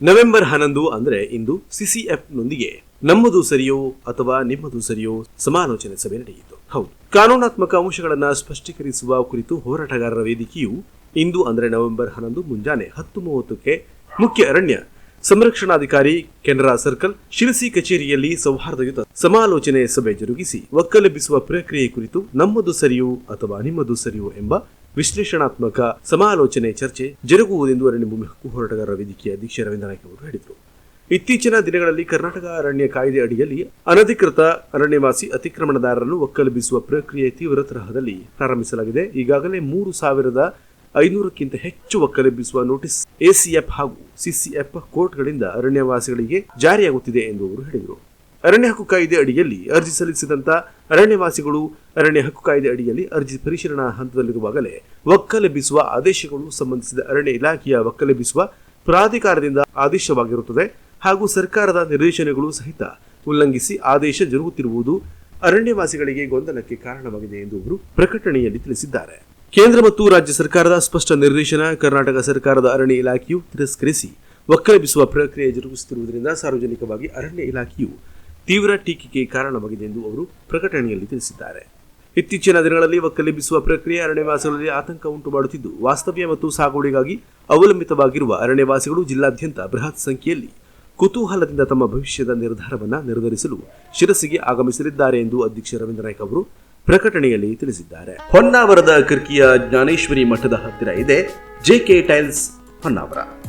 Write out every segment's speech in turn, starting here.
November ಹನ್ನೊಂದು ಅಂದ್ರೆ ಇಂದು CCF ನೊಂದಿಗೆ ನಮ್ಮದು ಸರಿಯೋ ಅಥವಾ ನಿಮ್ಮದು ಸರಿಯೋ ಸಮಾಲೋಚನೆ ಸಭೆ ನಡೆಯಿತು. ಹೌದು. ಕಾನೂನಾತ್ಮಕ ಅಂಶಗಳನ್ನು ಸ್ಪಷ್ಟೀಕರಿಸುವ ಕುರಿತು ಹೋರಾಟಗಾರರ ವೇದಿಕೆಯು ಇಂದು ಅಂದ್ರೆ ನವೆಂಬರ್ ಹನ್ನೊಂದು ಮುಂಜಾನೆ ಹತ್ತು ಮೂವತ್ತಕ್ಕೆ ಮುಖ್ಯ ಅರಣ್ಯ ಸಂರಕ್ಷಣಾಧಿಕಾರಿ ಕೆನರಾ ಸರ್ಕಲ್ ಶಿರಸಿ ಕಚೇರಿಯಲ್ಲಿ ಸೌಹಾರ್ದಯುತ ಸಮಾಲೋಚನೆ ಸಭೆ ಜರುಗಿಸಿ ಒಕ್ಕಲೆಬ್ಬಿಸುವ ಪ್ರಕ್ರಿಯೆ ಕುರಿತು ನಮ್ಮದು ಸರಿಯೋ ಅಥವಾ ನಿಮ್ಮದು ಸರಿಯೋ ಎಂಬ ವಿಶ್ಲೇಷಣಾತ್ಮಕ ಸಮಾಲೋಚನೆ ಚರ್ಚೆ ಜರುಗುವುದೆಂದು ಅರಣ್ಯ ಭೂಮಿ ಹಕ್ಕು ಹೋರಾಟಗಾರರ ವೇದಿಕೆಯ ಅಧ್ಯಕ್ಷ ರವೀಂದ್ರ ನಾಯ್ಕ ಅವರು ಹೇಳಿದರು. ಇತ್ತೀಚಿನ ದಿನಗಳಲ್ಲಿ ಕರ್ನಾಟಕ ಅರಣ್ಯ ಕಾಯ್ದೆ ಅಡಿಯಲ್ಲಿ ಅನಧಿಕೃತ ಅರಣ್ಯವಾಸಿ ಅತಿಕ್ರಮಣದಾರರನ್ನು ಒಕ್ಕಲುಬಿಸುವ ಪ್ರಕ್ರಿಯೆ ತೀವ್ರ ತರಹದಲ್ಲಿ ಪ್ರಾರಂಭಿಸಲಾಗಿದೆ. ಈಗಾಗಲೇ ಮೂರು ಸಾವಿರದ ಐನೂರಕ್ಕಿಂತ ಹೆಚ್ಚು ಒಕ್ಕಲೆಬ್ಬಿಸುವ ನೋಟಿಸ್ ಎಸಿಎಫ್ ಹಾಗೂ ಸಿಸಿಎಫ್ ಕೋರ್ಟ್ಗಳಿಂದ ಅರಣ್ಯವಾಸಿಗಳಿಗೆ ಜಾರಿಯಾಗುತ್ತಿದೆ ಎಂದು ಅವರು ಹೇಳಿದರು. ಅರಣ್ಯ ಹಕ್ಕು ಕಾಯ್ದೆ ಅಡಿಯಲ್ಲಿ ಅರ್ಜಿ ಸಲ್ಲಿಸಿದಂಥ ಅರಣ್ಯವಾಸಿಗಳು ಅರಣ್ಯ ಹಕ್ಕು ಕಾಯ್ದೆ ಅಡಿಯಲ್ಲಿ ಅರ್ಜಿ ಪರಿಶೀಲನಾ ಹಂತದಲ್ಲಿರುವಾಗಲೇ ಒಕ್ಕಲೆಬ್ಬಿಸುವ ಆದೇಶಗಳು ಸಂಬಂಧಿಸಿದ ಅರಣ್ಯ ಇಲಾಖೆಯ ಒಕ್ಕಲೆಬ್ಬಿಸುವ ಪ್ರಾಧಿಕಾರದಿಂದ ಆದೇಶವಾಗಿರುತ್ತದೆ ಹಾಗೂ ಸರ್ಕಾರದ ನಿರ್ದೇಶನಗಳು ಸಹಿತ ಉಲ್ಲಂಘಿಸಿ ಆದೇಶ ಜರುಗುತ್ತಿರುವುದು ಅರಣ್ಯವಾಸಿಗಳಿಗೆ ಗೊಂದಲಕ್ಕೆ ಕಾರಣವಾಗಿದೆ ಎಂದು ಅವರು ಪ್ರಕಟಣೆಯಲ್ಲಿ ತಿಳಿಸಿದ್ದಾರೆ. ಕೇಂದ್ರ ಮತ್ತು ರಾಜ್ಯ ಸರ್ಕಾರದ ಸ್ಪಷ್ಟ ನಿರ್ದೇಶನ ಕರ್ನಾಟಕ ಸರ್ಕಾರದ ಅರಣ್ಯ ಇಲಾಖೆಯು ತಿರಸ್ಕರಿಸಿ ಒಕ್ಕಲೆಬ್ಬಿಸುವ ಪ್ರಕ್ರಿಯೆ ಜರುಗಿಸುತ್ತಿರುವುದರಿಂದ ಸಾರ್ವಜನಿಕವಾಗಿ ಅರಣ್ಯ ಇಲಾಖೆಯು ತೀವ್ರ ಟೀಕೆಗೆ ಕಾರಣವಾಗಿದೆ ಎಂದು ಅವರು ಪ್ರಕಟಣೆಯಲ್ಲಿ ತಿಳಿಸಿದ್ದಾರೆ. ಇತ್ತೀಚಿನ ದಿನಗಳಲ್ಲಿ ಒಕ್ಕಲೆಬ್ಬಿಸುವ ಪ್ರಕ್ರಿಯೆ ಅರಣ್ಯವಾಸಿಗಳಲ್ಲಿ ಆತಂಕ ಉಂಟು ಮಾಡುತ್ತಿದ್ದು, ವಾಸ್ತವ್ಯ ಮತ್ತು ಸಾಗುವಳಿಗಾಗಿ ಅವಲಂಬಿತವಾಗಿರುವ ಅರಣ್ಯವಾಸಿಗಳು ಜಿಲ್ಲಾದ್ಯಂತ ಬೃಹತ್ ಸಂಖ್ಯೆಯಲ್ಲಿ ಕುತೂಹಲದಿಂದ ತಮ್ಮ ಭವಿಷ್ಯದ ನಿರ್ಧಾರವನ್ನು ನಿರ್ಧರಿಸಲು ಶಿರಸಿಗೆ ಆಗಮಿಸಲಿದ್ದಾರೆ ಎಂದು ಅಧ್ಯಕ್ಷ ರವೀಂದ್ರ ನಾಯ್ಕ ಅವರು ಪ್ರಕಟಣೆಯಲ್ಲಿ ತಿಳಿಸಿದ್ದಾರೆ. ಹೊನ್ನಾವರದ ಕರ್ಕಿಯ ಜ್ಞಾನೇಶ್ವರಿ ಮಠದ ಹತ್ತಿರ ಇದೆ. JK tiles Honnavar.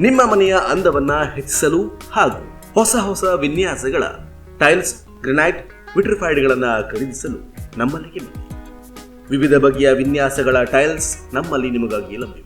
ನಿಮ್ಮ ಮನೆಯ ಅಂದವನ್ನ ಹೆಚ್ಚಿಸಲು ಹಾಗೂ ಹೊಸ ಹೊಸ ವಿನ್ಯಾಸಗಳ ಟೈಲ್ಸ್, ಗ್ರನೈಟ್, ವಿಟ್ರಿಫೈಡ್ಗಳನ್ನು ಖರೀದಿಸಲು ನಮ್ಮಲ್ಲಿಗೆ ಬನ್ನಿ. ವಿವಿಧ ಬಗೆಯ ವಿನ್ಯಾಸಗಳ ಟೈಲ್ಸ್ ನಮ್ಮಲ್ಲಿ ನಿಮಗಾಗಿ ಲಭ್ಯವಿದೆ